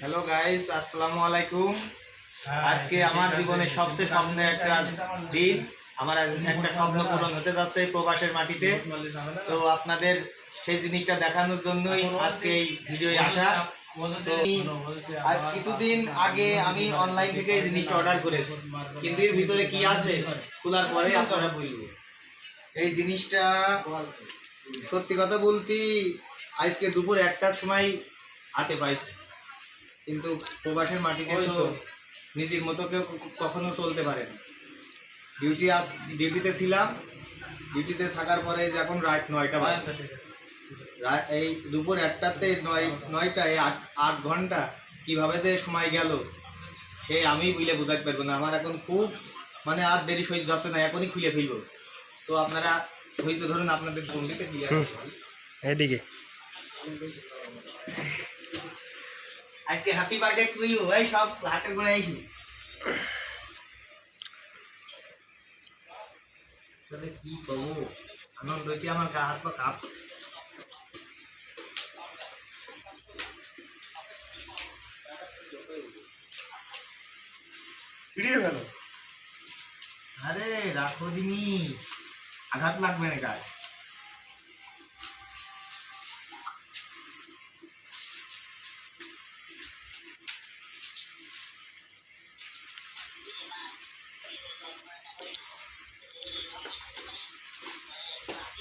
Hello guys আসসালামু আলাইকুম আজকে আমার জীবনের সবচেয়ে স্বপ্নের একটা দিন। আমার একটা স্বপ্ন পূরণ হতে যাচ্ছে প্রবাসের মাটিতে। তো আপনাদের সেই জিনিসটা দেখানোর জন্যই আজকে এই ভিডিও আসা। আজ কিছুদিন আগে আমি অনলাইন থেকে এই জিনিসটা অর্ডার করেছি। কিন্তু এর ভিতরে কি আছে খোলার পরে আপনারা বলব এই জিনিসটা সত্যি কথা বলতে আজকে দুপুর একটার সময় হাতে পাইছি। কিন্তু প্রবাসের মাটিতে তো। নিজের মতো কেউ কখনো চলতে পারে না। ডিউটি আস ডিউটিতে ছিলাম ডিউটিতে থাকার পরে যখন রাত নয়টা বাজছে এই দুপুর একটাতে নয় নয়টায় আট আট ঘণ্টা কীভাবে যে সময় গেল সে আমি বুঝলে বোঝাতে পারব না। আমার এখন খুব মানে আর দেরি সহ্য যাচ্ছে না এখনই খুলে ফেলব। তো আপনারা ধৈর্য ধরুন আপনাদের পণ্ডিতে ক্লিয়ার এদিকে। আজকে হ্যাপি বার্থডে টু ইউ এই সব হাতে করে আইসি তাহলে কি করব? আনন্দ হইতে আমার গা হাত পা কাঁপছে। ছিড়িয়ে গেল। আরে রাখো দিনি। আঘাত লাগবে না গায়ে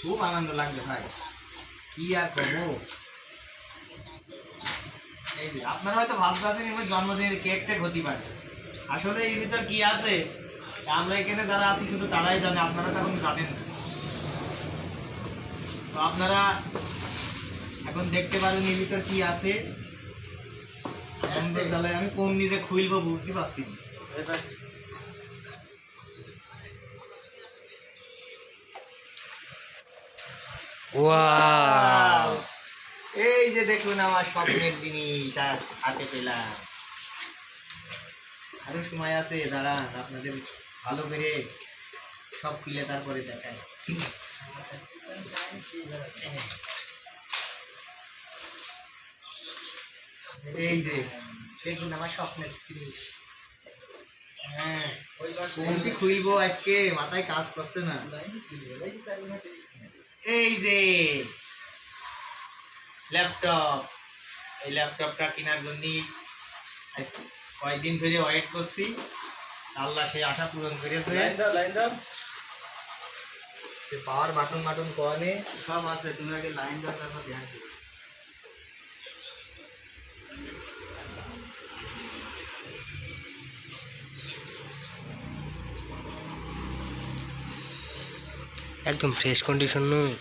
খুব আনন্দ লাগবে ভাই। কি আর করব? এই যে আপনারা হয়তো ভাবতেছেন এবার জন্মদিনের কেক টেক হতে পারে আসলে এর ভিতর কি আছে? আমরা এখানে যারা আছি শুধু তারাই জানে আপনারা তখন জানেন না। তো আপনারা এখন দেখতে পারেন এর ভিতর কি আছে। আমি কোন নিজে খুলবো বুঝতে পারছি না। ওয়াও এই যে দেখুন আমার স্বপ্নের জিনিস, আজ হাতে পেলাম। আরও সময় আছে, দাঁড়ান, আপনাদের ভালো করে সব খুলে তারপরে দেখায় এই যে, দেখুন আমার স্বপ্নের জিনিস। হ্যাঁ কোনটি খুলবো আজকে? মাথায় কাজ করছে না। এই যে ল্যাপটপ এই ল্যাপটপটা কেনার জন্য কয়েকদিন ধরে ওয়েট করছি। আল্লাহ সেই আশা পূরণ করেছে। পাওয়ার মাটন মাটন কনে সব আছে তুমি আগে লাইন দাও তারপর ধ্যান দিও একদম ফ্রেশ কন্ডিশন নয়।